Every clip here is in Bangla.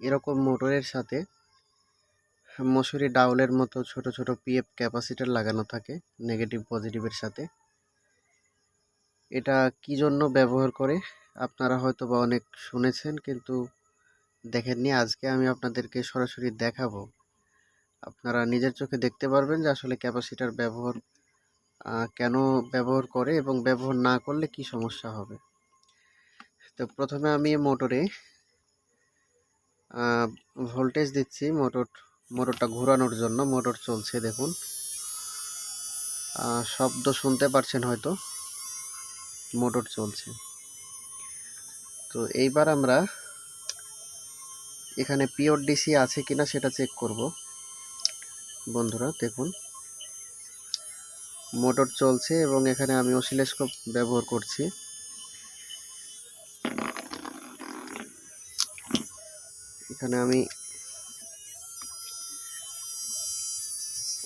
এরকম মোটরের সাথে মসুরি ডাউলের মতো ছোট ছোট পিএফ ক্যাপাসিটার লাগানো থাকে নেগেটিভ পজিটিভের সাথে। এটা কি জন্য ব্যবহার করে? আপনারা হয়তো বা অনেক শুনেছেন, কিন্তু দেখেননি। আজকে আমি আপনাদেরকে সরাসরি দেখাবো। আপনারা নিজের চোখে দেখতে পারবেন যে আসলে ক্যাপাসিটার ব্যবহার কেন ব্যবহার করে এবং ব্যবহার না করলে কি সমস্যা হবে। তো প্রথমে আমি মোটরে ভোল্টেজ দিচ্ছি মোটর মোটরটা ঘোরানোর জন্য মোটর চলছে দেখুন। শব্দ শুনতে পারছেন হয়তো মোটর চলছে। তো এইবার আমরা এখানে পিওর ডিসি আছে কিনা সেটা চেক করব। বন্ধুরা, দেখুন। মোটর চলছে এবং এখানে আমি অসিলোস্কোপ ব্যবহার করছি। এখানে আমি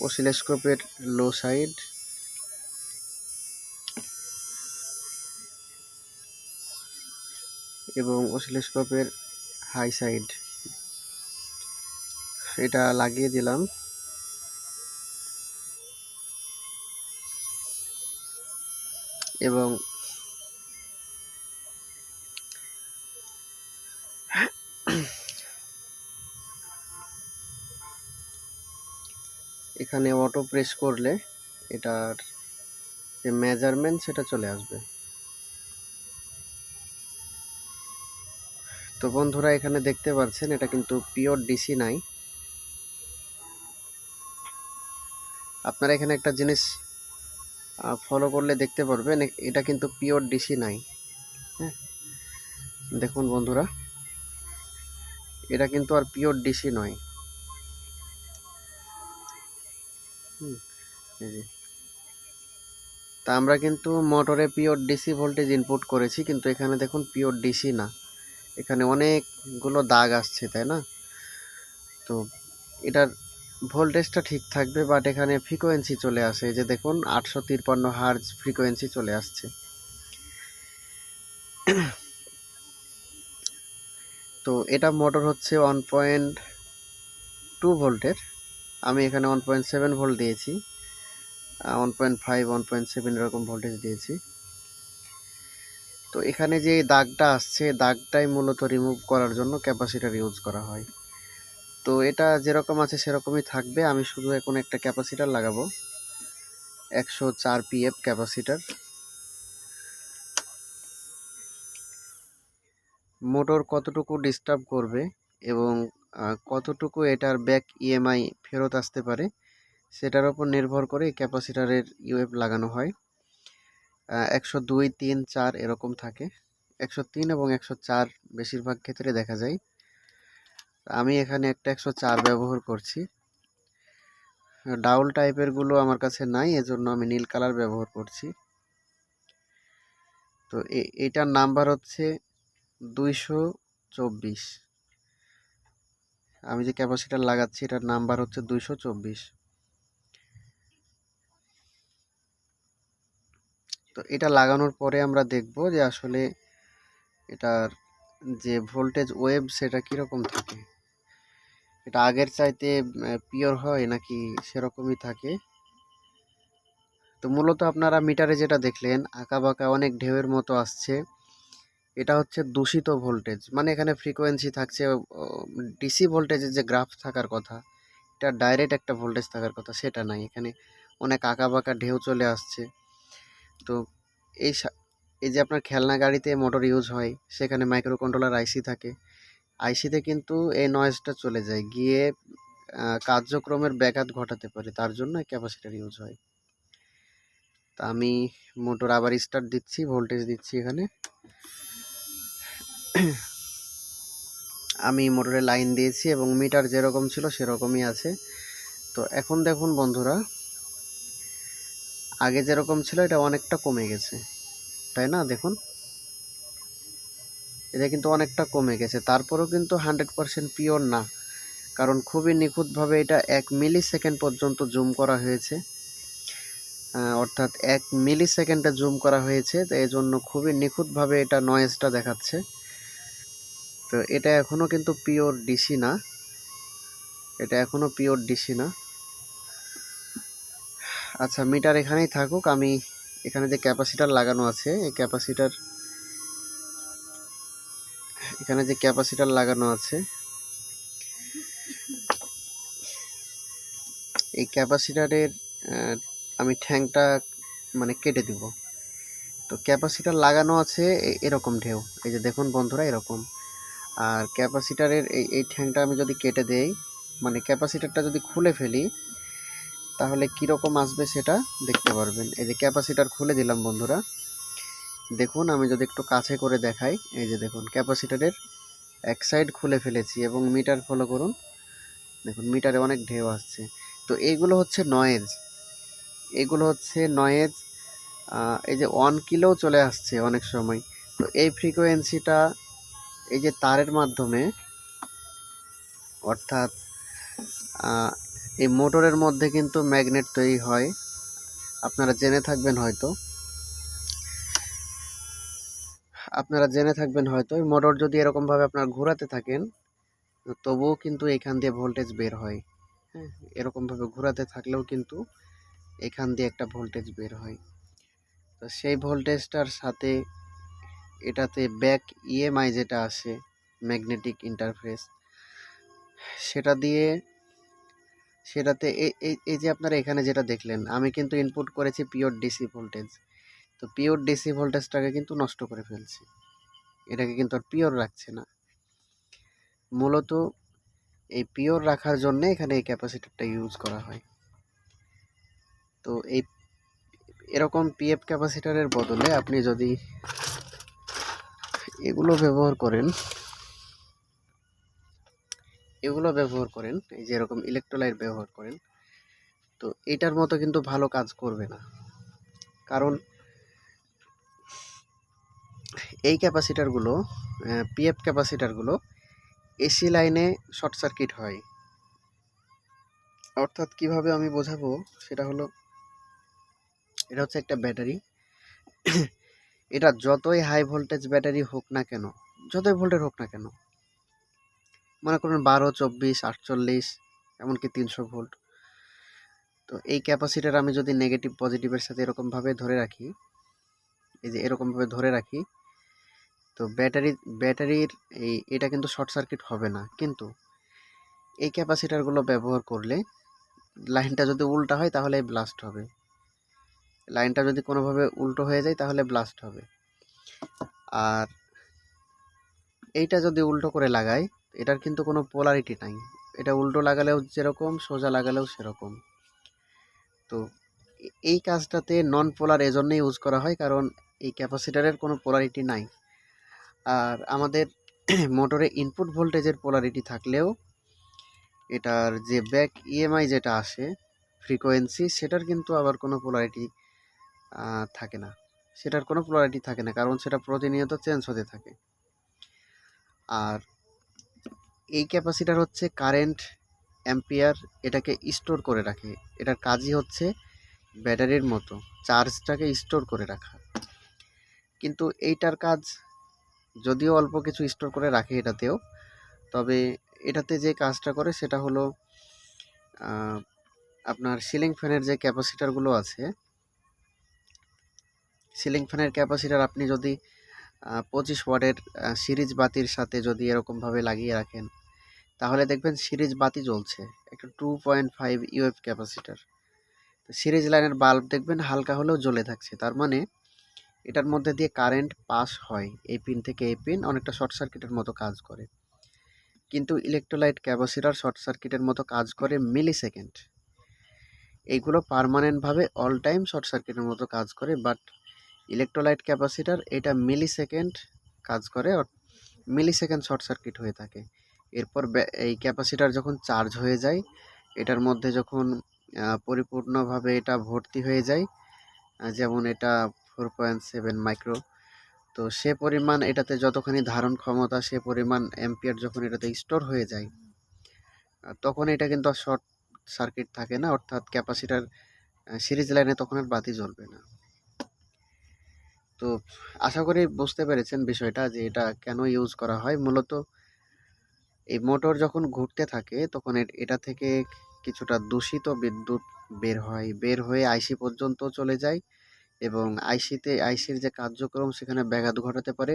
অসিলোস্কোপের লো সাইড এবং অসিলোস্কোপের হাই সাইড এটা লাগিয়ে দিলাম। এবং এখানে অটো প্রেস করলে এটার যে মেজারমেন্ট সেটা চলে আসবে। তো বন্ধুরা, এখানে দেখতে পাচ্ছেন, এটা কিন্তু পিওর ডিসি নাই। আপনারা এখানে একটা জিনিস ফলো করলে দেখতে পারবেন এটা কিন্তু পিওর ডিসি নাই। হ্যাঁ? দেখুন বন্ধুরা, এটা কিন্তু আর পিওর ডিসি নয়। হুম। তা আমরা কিন্তু মোটরে পিওর ডিসি ভোল্টেজ ইনপুট করেছি, কিন্তু এখানে দেখুন পিওর ডিসি না। এখানে অনেকগুলো দাগ আসছে, তাই না? তো এটার ভোল্টেজটা ঠিক থাকবে বাট এখানে ফ্রিকোয়েন্সি চলে আসে। যে দেখুন, আটশো তিপ্পান্ন হার্জ ফ্রিকোয়েন্সি চলে আসছে। তো এটা মোটর হচ্ছে ওয়ান পয়েন্ট টু ভোল্টের আমি এখানে ওয়ান পয়েন্ট সেভেন ভোল্ট দিয়েছি। One point five one point seven এরকম ভোল্টেজ দিয়েছি। তো এখানে যে দাগটা আসছে দাগটাই মূলত রিমুভ করার জন্য ক্যাপাসিটার ইউজ করা হয়। তো এটা যেরকম আছে সেরকমই থাকবে। আমি শুধু এখন একটা ক্যাপাসিটার লাগাবো। একশো চার পিএফ ক্যাপাসিটার মোটর কতটুকু ডিস্টার্ব করবে এবং কতটুকু এটার ব্যাক ইএমআই ফেরত আসতে পারে, সেটার উপর নির্ভর করে ক্যাপাসিটারের ইউএফ লাগানো হয়। একশো দুই, তিন, চার এরকম থাকে। একশো তিন এবং একশো চার বেশিরভাগ ক্ষেত্রে দেখা যায়। আমি এখানে একটা একশো চার ব্যবহার করছি। ডাউল টাইপেরগুলো আমার কাছে নাই, এজন্য আমি নীল কালার ব্যবহার করছি। তো এটার নাম্বার হচ্ছে দুইশো চব্বিশ। আমি যে ক্যাপাসিটার লাগাচ্ছি, এটার নাম্বার হচ্ছে দুইশো চব্বিশ। তো এটা লাগানোর পরে আমরা দেখব যে আসলে এটার যে ভোল্টেজ ওয়েভ সেটা কীরকম থাকে। এটা আগের চাইতে পিওর হয় নাকি সেরকমই থাকে? তো মূলত আপনারা মিটারে যেটা দেখলেন আঁকা বাঁকা অনেক ঢেউয়ের মতো আসছে। এটা হচ্ছে দূষিত ভোল্টেজ মানে এখানে ফ্রিকোয়েন্সি থাকছে ডিসি ভোল্টেজের যে গ্রাফ থাকার কথা, এটা ডাইরেক্ট একটা ভোল্টেজ থাকার কথা, সেটা নাই। এখানে অনেক আঁকা বাঁকা ঢেউ চলে আসছে। তো এই এই যে আপনার খেলনা গাড়িতে মোটর ইউজ হয়, সেখানে মাইক্রো কন্ট্রোলার আইসি থাকে। আইসিতে কিন্তু এই নয়েজটা চলে যায়, গিয়ে কার্যক্রমের ব্যাঘাত ঘটাতে পারে, তার জন্য ক্যাপাসিটার ইউজ হয়। তা আমি মোটর আবার স্টার্ট দিচ্ছি ভোল্টেজ দিচ্ছি এখানে। আমি মোটরে লাইন দিয়েছি এবং মিটার যেরকম ছিল সেরকমই আছে। তো এখন দেখুন বন্ধুরা, আগে যেরকম ছিল এটা অনেকটা কমে গেছে। তাই না? দেখুন। এটা কিন্তু অনেকটা কমে গেছে। তারপরেও কিন্তু হান্ড্রেড পারসেন্ট পিওর না। কারণ খুবই নিখুঁতভাবে এটা এক মিলি সেকেন্ড পর্যন্ত জুম করা হয়েছে। অর্থাৎ এক মিলি সেকেন্ডে জুম করা হয়েছে। তো এই জন্য খুবই নিখুঁতভাবে এটা নয়েজটা দেখাচ্ছে। তো এটা এখনও কিন্তু পিওর ডিসি না। এটা এখনও পিওর ডিসি না। আচ্ছা মিটার এখানেই থাকুক। আমি এখানে যে ক্যাপাসিটার লাগানো আছে, এই ক্যাপাসিটার, এখানে যে ক্যাপাসিটার লাগানো আছে, এই ক্যাপাসিটারের আমি ঠ্যাংটা মানে কেটে দিব। তো ক্যাপাসিটার লাগানো আছে এরকম ঢেউ। এই যে দেখুন বন্ধুরা, এরকম। আর ক্যাপাসিটারের এই এই ঠ্যাংটা আমি যদি কেটে দেই মানে ক্যাপাসিটারটা যদি খুলে ফেলি, তাহলে কীরকম আসবে সেটা দেখতে পারবেন। এই যে ক্যাপাসিটার খুলে দিলাম বন্ধুরা। দেখুন, আমি যদি একটু কাছে করে দেখাই, এই যে দেখুন, ক্যাপাসিটারের এক সাইড খুলে ফেলেছি এবং মিটার ফলো করুন। দেখুন, মিটারে অনেক ঢেউ আসছে। তো এইগুলো হচ্ছে নয়েজ এগুলো হচ্ছে নয়েজ এই যে ওয়ান কিলো চলে আসছে অনেক সময়। তো এই ফ্রিকোয়েন্সিটা এই যে তারের মাধ্যমে, অর্থাৎ এই মোটরের মধ্যে কিন্তু ম্যাগনেট তৈরি হয়। আপনারা জেনে থাকবেন হয়তো। আপনারা জেনে থাকবেন হয়তো, এই মোটর যদি এরকমভাবে আপনার ঘোরাতে থাকেন, তবুও কিন্তু এখান দিয়ে ভোল্টেজ বের হয়। হ্যাঁ এরকমভাবে ঘোরাতে থাকলেও কিন্তু এখান দিয়ে একটা ভোল্টেজ বের হয়। তো সেই ভোল্টেজটার সাথে এটাতে ব্যাক ইএমআই যেটা আসে ম্যাগনেটিক ইন্টারফেস সেটা দিয়ে, সেটাতে এই যে আপনারা এখানে যেটা দেখলেন, আমি কিন্তু ইনপুট করেছি পিওর ডিসি ভোল্টেজ তো পিওর ডিসি ভোল্টেজটাকে কিন্তু নষ্ট করে ফেলছি। এটাকে কিন্তু আর পিওর রাখছে না। মূলত এই পিওর রাখার জন্য এখানে এই ক্যাপাসিটারটা ইউজ করা হয়। তো এই, এরকম পিএফ ক্যাপাসিটারের বদলে আপনি যদি এগুলো ব্যবহার করেন। এগুলো ব্যবহার করেন, এই যে এরকম ইলেকট্রোলাইট ব্যবহার করেন। তো এটার মতো কিন্তু ভালো কাজ করবে না। কারণ এই ক্যাপাসিটারগুলো পিএফ ক্যাপাসিটারগুলো এসি লাইনে শর্ট সার্কিট হয়। অর্থাৎ কীভাবে আমি বোঝাবো? সেটা হলো, এটা হচ্ছে একটা ব্যাটারি। এটা যতই হাই ভোল্টেজ ব্যাটারি হোক না কেন, যতই ভোল্টেজ হোক না কেন, মনে করুন বারো, চব্বিশ, আটচল্লিশ, এমনকি তিনশো ভোল্ট তো এই ক্যাপাসিটার আমি যদি নেগেটিভ পজিটিভের সাথে এরকমভাবে ধরে রাখি, এই যে এরকমভাবে ধরে রাখি, তো ব্যাটারি ব্যাটারির এই, এটা কিন্তু শর্ট সার্কিট হবে না, কিন্তু এই ক্যাপাসিটারগুলো ব্যবহার করলে লাইনটা যদি উল্টা হয় তাহলে ব্লাস্ট হবে। লাইনটা যদি কোনোভাবে উল্টো হয়ে যায়, তাহলে ব্লাস্ট হবে। আর এইটা যদি উল্টো করে লাগাই, এটার কিন্তু কোনো পোলারিটি নাই। এটা উল্টো লাগালেও যেরকম, সোজা লাগালেও সেরকম। তো এই কাজটাতে নন পোলার এজন্যই ইউজ করা হয়, কারণ এই ক্যাপাসিটারের কোনো পোলারিটি নাই। আর আমাদের মোটরে ইনপুট ভোল্টেজের পোলারিটি থাকলেও, এটার যে ব্যাক ইএমআই যেটা আসে ফ্রিকোয়েন্সি সেটার কিন্তু আবার কোনো পোলারিটি থাকে না। সেটার কোনো পোলারিটি থাকে না, কারণ সেটা প্রতিনিয়ত চেঞ্জ হতে থাকে। আর এই ক্যাপাসিটার হচ্ছে কারেন্ট অ্যাম্পিয়ার এটাকে স্টোর করে রাখে। এটার কাজই হচ্ছে ব্যাটারির মতো চার্জটাকে স্টোর করে রাখা। কিন্তু এইটার কাজ যদিও অল্প কিছু স্টোর করে রাখে এটাতেও, তবে এটাতে যে কাজটা করে সেটা হলো আপনার সিলিং ফ্যানের যে ক্যাপাসিটারগুলো আছে সিলিং ফ্যানের ক্যাপাসিটার আপনি যদি পঁচিশ ওয়াটের সিরিজ বাতির সাথে যদি এরকমভাবে লাগিয়ে রাখেন, তাহলে দেখবেন সিরিজ বাতি জ্বলছে, একটা two point five UF capacitor তো সিরিজ লাইনের বাল্ব দেখবেন হালকা হলেও জ্বলে থাকছে, তার মানে এটার মধ্যে দিয়ে কারেন্ট পাস হয়, এই পিন থেকে এই পিন অনেকটা শর্ট সার্কিটের মতো কাজ করে। কিন্তু ইলেকট্রোলাইট ক্যাপাসিটার শর্ট সার্কিটের মতো কাজ করে মিলি সেকেন্ড এইগুলো পারমানেন্টভাবে অল টাইম শর্ট সার্কিটের মতো কাজ করে বাট ইলেকট্রোলাইট ক্যাপাসিটার এটা মিলি সেকেন্ড কাজ করে মিলি সেকেন্ড শর্ট সার্কিট হয়ে থাকে। এরপর এই ক্যাপাসিটার যখন চার্জ হয়ে যায়, এটার মধ্যে যখন পরিপূর্ণভাবে এটা ভর্তি হয়ে যায় যেমন এটা ফোর পয়েন্ট সেভেন মাইক্রো তো সে পরিমাণ এটাতে যতখানি ধারণ ক্ষমতা, সে পরিমাণ অ্যাম্পিয়ার যখন এটাতে স্টোর হয়ে যায়, তখন এটা কিন্তু শর্ট সার্কিট থাকে না, অর্থাৎ ক্যাপাসিটার সিরিজ লাইনে তখন আর বাতি জ্বলবে না। তো আশা করি বুঝতে পেরেছেন বিষয়টা যে এটা কেন ইউজ করা হয়। মূলত এই মোটর যখন ঘুরতে থাকে তখন এটা থেকে কিছুটা দূষিত বিদ্যুৎ বের হয়, বের হয়ে আইসি পর্যন্ত চলে যায় এবং আইসিতে আইসির যে কার্যক্রম সেখানে ব্যাঘাত ঘটাতে পারে।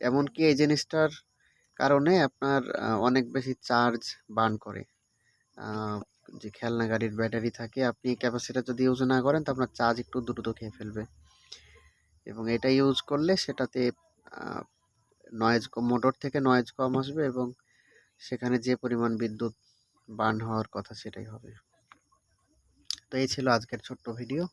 এমনকি এই জিনিসটার কারণে আপনার অনেক বেশি চার্জ বার্ন করে। যে খেলনা গাড়ির ব্যাটারি থাকে, আপনি ক্যাপাসিটার যদি ইউজ না করেন তো আপনার চার্জ একটু দ্রুত খেয়ে ফেলবে। এবং এটা ইউজ করলে সেটাতে নয়েজ মোটর থেকে নয়েজ কম আসবে এবং সেখানে যে পরিমাণ বিদ্যুৎ বার্ন হওয়ার কথা সেটাই হবে। তো এই ছিল আজকের ছোট্ট ভিডিও